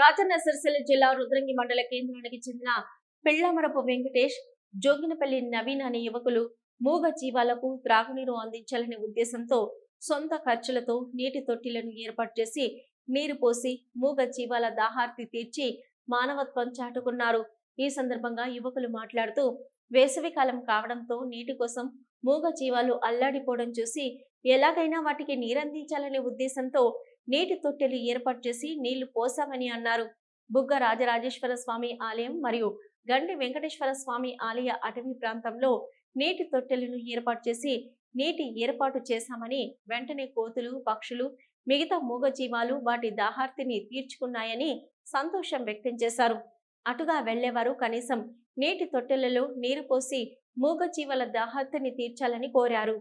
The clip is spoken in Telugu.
రాజన్న సిరిసిల్ల జిల్లా రుద్రంగి మండల కేంద్రానికి చెందిన పిళ్ళమరపు వెంకటేష్ జోగినపల్లి నవీన్ అనే యువకులు మూగ జీవాలకు త్రాగునీరు అందించాలనే ఉద్దేశంతో సొంత ఖర్చులతో నీటి తొట్టిలను ఏర్పాటు చేసి నీరు పోసి మూగ జీవాల దాహార్తి తీర్చి మానవత్వం చాటుకున్నారు. ఈ సందర్భంగా యువకులు మాట్లాడుతూ వేసవికాలం కావడంతో నీటి కోసం మూగ జీవాలు అల్లాడిపోవడం చూసి ఎలాగైనా వాటికి నీరందించాలనే ఉద్దేశంతో నీటి తొట్టెలు ఏర్పాటు చేసి నీళ్ళు పోసామని అన్నారు. బుగ్గ రాజరాజేశ్వర స్వామి ఆలయం మరియు గండి వెంకటేశ్వర స్వామి ఆలయ అటవీ ప్రాంతంలో నీటి తొట్టెలను ఏర్పాటు చేసి నీటి ఏర్పాటు చేశామని వెంటనే కోతులు పక్షులు మిగతా మూగజీవాలు వాటి దాహార్తిని తీర్చుకున్నాయని సంతోషం వ్యక్తం చేశారు. అటుగా వెళ్ళేవారు కనీసం నీటి తొట్టెలలో నీరు పోసి మూగజీవల దాహార్తిని తీర్చాలని కోరారు.